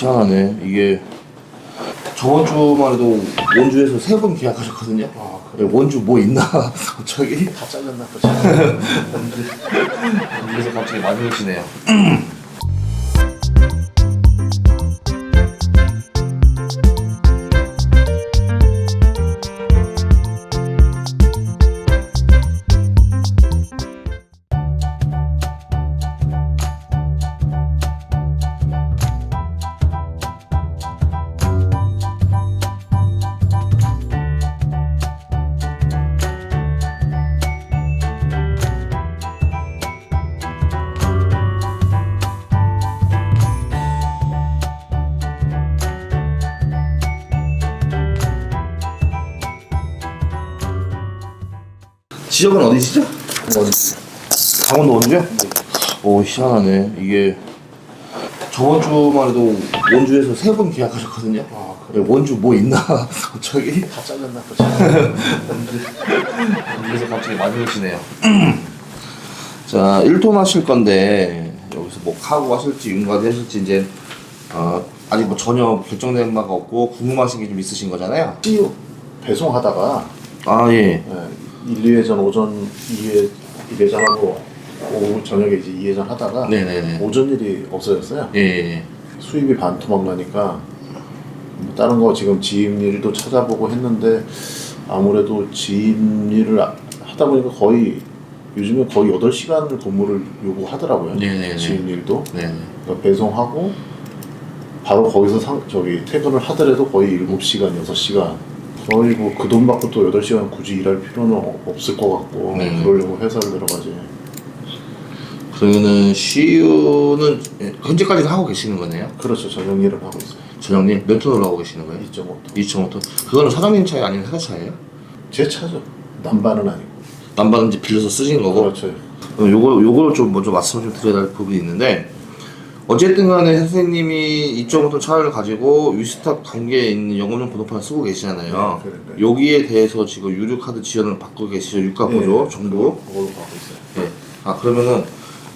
희한하네. 이게 저번 주만 해도 원주에서 세 번 계약하셨거든요. 아, 네, 원주 뭐 있나? 갑자기 다 잘렸나 보지. 그래서 갑자기 많이 오시네요. 지역은 어디시죠? 강원도 원주요? 오 희한하네. 이게 저번 주만 해도 원주에서 세 번 계약하셨거든요. 아, 네, 원주 뭐 있나? 갑자기 다 잘렸나. 그래서 갑자기 많이 오시네요. 자, 1톤 하실 건데 여기서 뭐 카고 하실지 윤곽 하실지 이제 어, 아직 뭐 전혀 결정된 바가 없고 궁금하신 게 좀 있으신 거잖아요. CU 배송하다가 아 예. 예, 1, 2회전 오전 2회 1회전 하고 오후 저녁에 이제 2회전 하다가 네네네. 오전 일이 없어졌어요. 예, 예. 수입이 반토막 나니까 뭐 다른 거 지금 지임 일도 찾아보고 했는데 아무래도 지임 일을 아- 하다 보니까 거의 요즘에 거의 8시간을 근무를 요구하더라고요. 네네네. 지임 일도. 네. 그러니까 배송하고 바로 거기서 상, 저기 퇴근을 하더라도 거의 7시간, 6시간 거의 뭐 그 돈 받고 또 8시간 굳이 일할 필요는 어- 없을 것 같고 네. 그러려고 회사를 들어가지 그러면은 CU는 현재까지 하고 계시는 거네요. 그렇죠 저녁 일을 하고 있어요 전형님 몇 톤으로 하고 계시는 거예요? 2.5톤 2.5톤. 그거는 사장님 차이 아니면 회사 차예요? 제 차죠 남반은 아니고 남반은 이제 빌려서 쓰신 거고. 그렇죠 어, 요거 요거를 좀 먼저 말씀을 좀 드려야 될 부분이 있는데 어쨌든 간에 선생님이 2.5톤 차를 가지고 위스탑 관계에 있는 영업용 번호판을 쓰고 계시잖아요. 네, 그래, 네. 여기에 대해서 지금 유료카드 지원을 받고 계시죠. 유가 보조 네, 정부. 그걸로 가고 있어요 네. 아 그러면은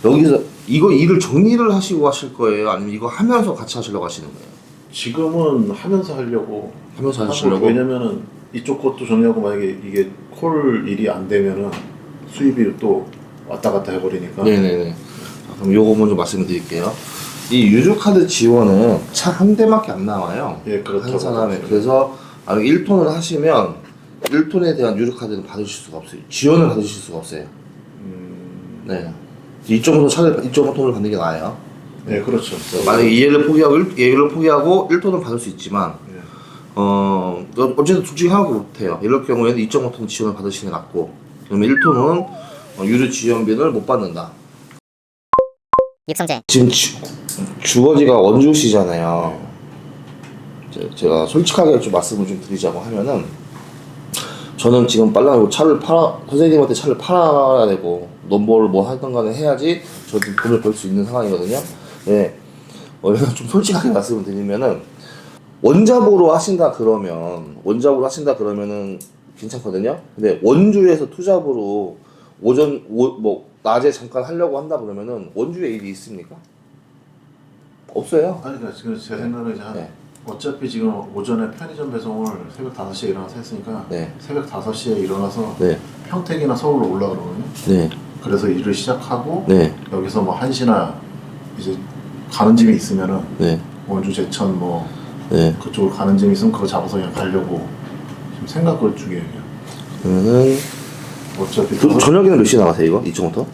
여기서 이거 일을 정리를 하시고 하실 거예요? 아니면 이거 하면서 같이 하시려고 하시는 거예요? 지금은 하면서 하려고 하면서 하시려고? 왜냐면은 이쪽 것도 정리하고 만약에 이게 콜 일이 안 되면은 수입이 또 왔다 갔다 해버리니까 네네네. 자, 그럼 요거 먼저 말씀을 드릴게요. 이 유주카드 지원은 차 한 대밖에 안 나와요. 예 그렇다고 한 사람에. 그래서 아, 1톤을 하시면 1톤에 대한 유주카드는 받으실 수가 없어요. 지원을 받으실 수가 없어요. 음, 네. 2.5톤 차를 2.5톤을 받는 게 나아요. 네 그렇죠 만약에 2회를 포기하고 1, 2회를 포기하고 1톤은 받을 수 있지만 예. 어 어쨌든 둘 중에 하나밖에 못해요. 이럴 경우에는 2.5톤 지원을 받으시는 게 낫고 그러면 1톤은 어, 유류 지원비를 못 받는다. 육성재 지금 주, 주거지가 원주시잖아요. 제- 제가 솔직하게 좀 말씀을 좀 드리자고 하면은 저는 지금 빨라 차를 팔아 선생님한테 차를 팔아야 되고 넘버를 뭐 하든 간에 해야지 저도 돈을 벌 수 있는 상황이거든요. 예. 어, 좀 솔직하게 말씀을 드리면은 원자보로 하신다 그러면 원자보로 하신다 그러면은 괜찮거든요. 근데 원주에서 투잡으로 오전 오, 뭐 낮에 잠깐 하려고 한다 그러면은 원주에 일이 있습니까? 없어요. 아니 그러니까 지금 제 생각은 이제 한 네. 어차피 지금 오전에 편의점 배송을 새벽 5시에 일어나서 했으니까 네. 새벽 5시에 일어나서 네. 평택이나 서울로 올라가거든요. 네. 그래서 일을 시작하고 네. 여기서 뭐 1시나 이제 가는 집이 있으면은 네. 원주 제천 뭐 네. 그쪽으로 가는 집이 있으면 그거 잡아서 그냥 가려고 지금 생각을 중이에요. 그러면은 어차피 그, 저녁에는 몇 시에 나가세요 이거? 2.5톤?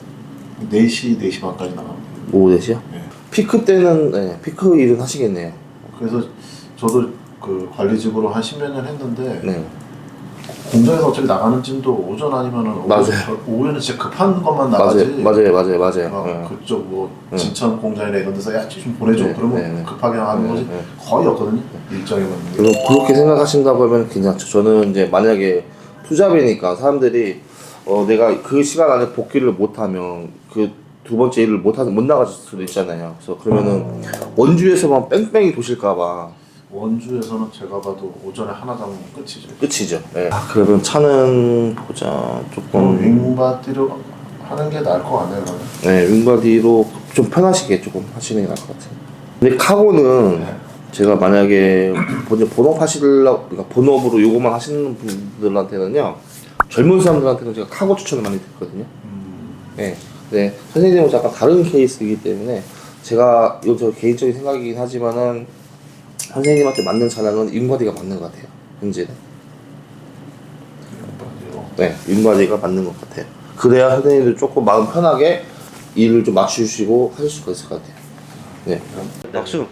4시, 4시 반까지 나갑니다. 오후 4시요? 네. 피크 때는 네, 피크 일은 하시겠네요. 그래서 저도 그 관리직으로 한 10몇 년 했는데 네. 공장에서 어차피 나가는 짐도 오전 아니면은 오후, 맞아요. 오후에는 진짜 급한 것만 나가지. 맞아요. 맞아요. 맞아요. 맞아요. 막 네. 그쪽 뭐 네. 진천 공장이나 이런 데서 야좀 보내줘 네, 그러면 네, 네. 급하게 하는 네, 거지 네. 거의 없거든요 일정에 맞는 게. 그럼 그렇게 생각하신다고 하면 괜찮죠. 저는 이제 만약에 투잡이니까 사람들이 어 내가 그 시간 안에 복귀를 못하면 그 두 번째 일을 못 하서 못 나가실 수도 있잖아요. 그래서 그러면은 원주에서만 뺑뺑이 도실까봐 원주에서는 제가 봐도 오전에 하나 잡으면 끝이죠. 끝이죠. 예. 아, 그러면 차는 보자 조금 윙바디로 하는 게 나을 것 같네요. 네 윙바디로 좀 편하시게 조금 하시는 게 나을 것 같아요. 근데 카고는 네. 제가 만약에 본업 하시려고 그러니까 본업으로 요거만 하시는 분들한테는요 젊은 사람들한테는 제가 카고 추천을 많이 드리거든요. 네. 네. 선생님은 약간 다른 케이스이기 때문에 제가 이거 저 개인적인 생각이긴 하지만은 선생님한테 맞는 차량은 인과디가 맞는 것 같아요. 현재는. 네, 인과디가 맞는 것 같아요. 그래야 선생님들 조금 마음 편하게 일을 좀 맞추시고 하실 수가 있을 것 같아요. 네. 박수.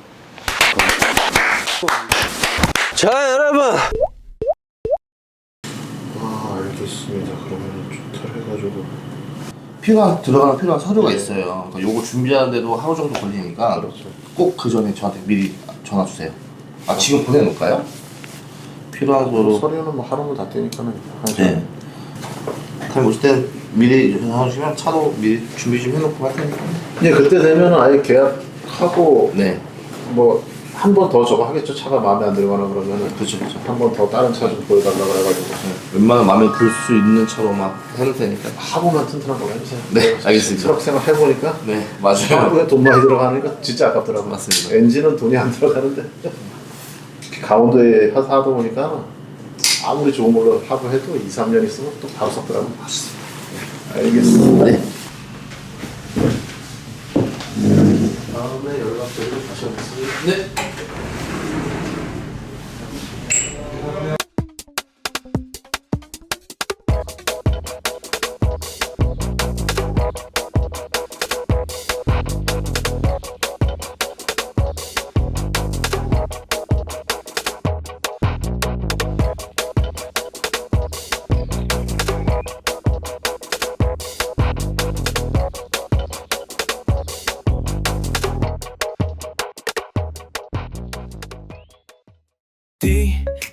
자 여러분 아 알겠습니다. 그러면 해가지고 필요한 들어가는 필요한 서류가 있어요. 그러니까 요거 준비하는데도 하루 정도 걸리니까 그렇죠. 꼭 그 전에 저한테 미리 전화 주세요. 아 지금 보내놓을까요? 필요한 서류. 서류는 뭐 하루면 다 되니까는. 네. 타임 오실 땐 미리 전화 주시면 차도 미리 준비 좀 해놓고 할 테니까. 네 그때 되면은 아예 계약하고 네. 뭐 한 번 더 저거 하겠죠. 차가 마음에 안 들거나 그러면은 그렇죠, 그렇죠. 한번 더 다른 차 좀 보여달라 그래가지고 웬만하면 마음에 들 수 있는 차로 막 해놓을 테니까. 하고만 튼튼한 거 해주세요. 네, 알겠습니다. 트럭 생활 해보니까 네, 맞아요. 하루에 돈 많이 들어가니까 진짜 아깝더라고요. 맞습니다. 엔진은 돈이 안 들어가는데 강원도에 하다 하다 보니까 아무리 좋은 걸로 하고 해도 2, 3년 있으면 또 바로 섞더라고요. 알겠습니다. 네. 다음에 연락드리고 다시 오겠습니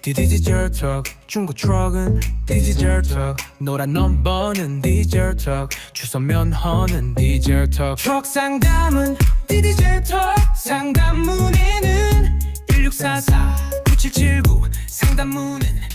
다. 네. D D 디지털 턱 중고 트럭은 디지털 턱 노란 넘버는 디젤 턱 주소 면허는 디젤 턱 트럭 상담은 디지털 턱 상담 문의는 1644 9779 상담 문의는 1644 9779